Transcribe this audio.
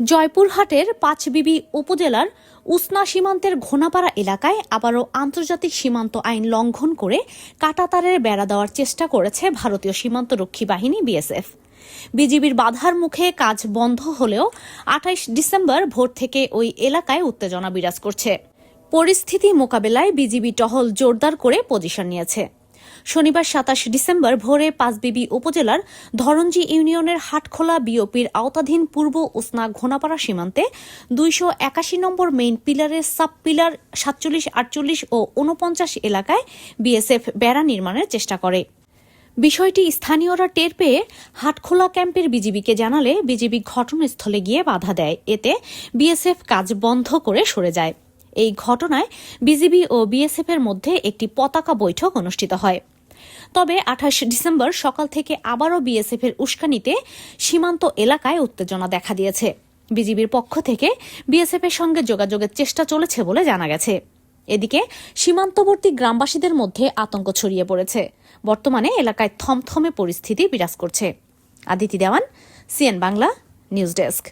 জয়পুরহাটের পাঁচবিবি উপজেলার উসনা সীমান্তের ঘোনাপাড়া এলাকায় আবারও আন্তর্জাতিক সীমান্ত আইন লঙ্ঘন করে কাটাতারের বেড়া দেওয়ার চেষ্টা করেছে ভারতীয় সীমান্তরক্ষী বাহিনী বিএসএফ। বিজিবির বাধার মুখে কাজ বন্ধ হলেও আঠাইশ ডিসেম্বর ভোর থেকে ওই এলাকায় উত্তেজনা বিরাজ করছে। পরিস্থিতি মোকাবেলায় বিজিবি টহল জোরদার করে পজিশন নিয়েছে। শনিবার সাতাশ ডিসেম্বর ভোরে পাঁচবিবি উপজেলার ধরঞ্জি ইউনিয়নের হাটখোলা বিওপির আওতাধীন পূর্ব উসনা ঘোনাপাড়া সীমান্তে দুইশো একাশি নম্বর মেইন পিলারের সাব পিলার সাতচল্লিশ, আটচল্লিশ ও উনপঞ্চাশ এলাকায় বিএসএফ বেড়া নির্মাণের চেষ্টা করে। বিষয়টি স্থানীয়রা টের পেয়ে হাটখোলা ক্যাম্পের বিজিবিকে জানালে বিজিবি ঘটনাস্থলে গিয়ে বাধা দেয়। এতে বিএসএফ কাজ বন্ধ করে সরে যায়। এই ঘটনায় বিজিবি ও বিএসএফ এর মধ্যে একটি পতাকা বৈঠক অনুষ্ঠিত হয়। তবে আঠাশ ডিসেম্বর সকাল থেকে আবারও বিএসএফ এর উস্কানিতে সীমান্ত এলাকায় উত্তেজনা দেখা দিয়েছে। বিজিবির পক্ষ থেকে বিএসএফ এর সঙ্গে যোগাযোগের চেষ্টা চলেছে বলে জানা গেছে। এদিকে সীমান্তবর্তী গ্রামবাসীদের মধ্যে আতঙ্ক ছড়িয়ে পড়েছে। বর্তমানে এলাকায় থমথমে পরিস্থিতি বিরাজ করছে। Aditi Dewan, CN Bangla, news desk.